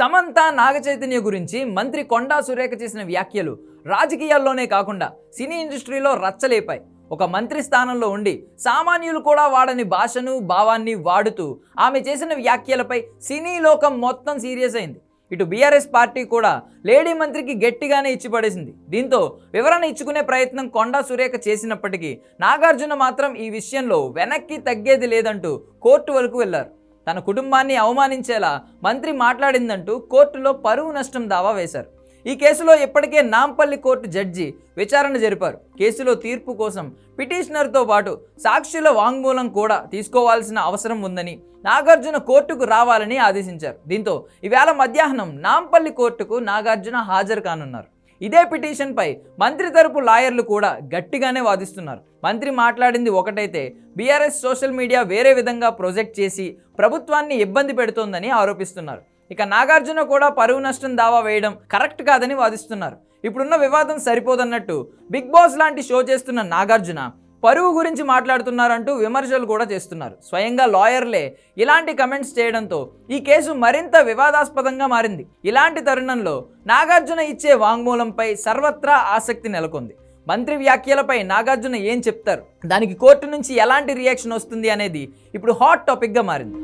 సమంత నాగచైతన్య గురించి మంత్రి కొండా సురేఖ చేసిన వ్యాఖ్యలు రాజకీయాల్లోనే కాకుండా సినీ ఇండస్ట్రీలో రచ్చలేపాయి. ఒక మంత్రి స్థానంలో ఉండి సామాన్యులు కూడా వాడని భాషను భావాన్ని వాడుతూ ఆమె చేసిన వ్యాఖ్యలపై సినీ లోకం మొత్తం సీరియస్ అయింది. ఇటు బీఆర్ఎస్ పార్టీ కూడా లేడీ మంత్రికి గట్టిగానే ఇచ్చి పడేసింది దీంతో వివరణ ఇచ్చుకునే ప్రయత్నం కొండా సురేఖ చేసినప్పటికీ నాగార్జున మాత్రం ఈ విషయంలో వెనక్కి తగ్గేది లేదంటూ కోర్టు వరకు వెళ్ళారు. తన కుటుంబాన్ని అవమానించేలా మంత్రి మాట్లాడిందంటూ కోర్టులో పరువు నష్టం దావా వేశారు. ఈ కేసులో ఇప్పటికే నాంపల్లి కోర్టు జడ్జి విచారణ జరిపారు. కేసులో తీర్పు కోసం పిటిషనర్తో పాటు సాక్షుల వాంగ్మూలం కూడా తీసుకోవాల్సిన అవసరం ఉందని నాగార్జున కోర్టుకు రావాలని ఆదేశించారు. దీంతో ఈవేళ మధ్యాహ్నం నాంపల్లి కోర్టుకు నాగార్జున హాజరు కానున్నారు. ఇదే పిటిషన్పై మంత్రి తరపు లాయర్లు కూడా గట్టిగానే వాదిస్తున్నారు. మంత్రి మాట్లాడింది ఒకటైతే బీఆర్ఎస్ సోషల్ మీడియా వేరే విధంగా ప్రొజెక్ట్ చేసి ప్రభుత్వాన్ని ఇబ్బంది పెడుతోందని ఆరోపిస్తున్నారు. ఇక నాగార్జున కూడా పరువు నష్టం దావా వేయడం కరెక్ట్ కాదని వాదిస్తున్నారు. ఇప్పుడున్న వివాదం సరిపోదన్నట్టు బిగ్ బాస్ లాంటి షో చేస్తున్న నాగార్జున పరువు గురించి మాట్లాడుతున్నారంటూ విమర్శలు కూడా చేస్తున్నారు. స్వయంగా లాయర్లే ఇలాంటి కమెంట్స్ చేయడంతో ఈ కేసు మరింత వివాదాస్పదంగా మారింది. ఇలాంటి తరుణంలో నాగార్జున ఇచ్చే వాంగ్మూలంపై సర్వత్రా ఆసక్తి నెలకొంది. మంత్రి వ్యాఖ్యలపై నాగార్జున ఏం చెప్తారు? దానికి కోర్టు నుంచి ఎలాంటి రియాక్షన్ వస్తుంది అనేది ఇప్పుడు హాట్ టాపిక్గా మారింది.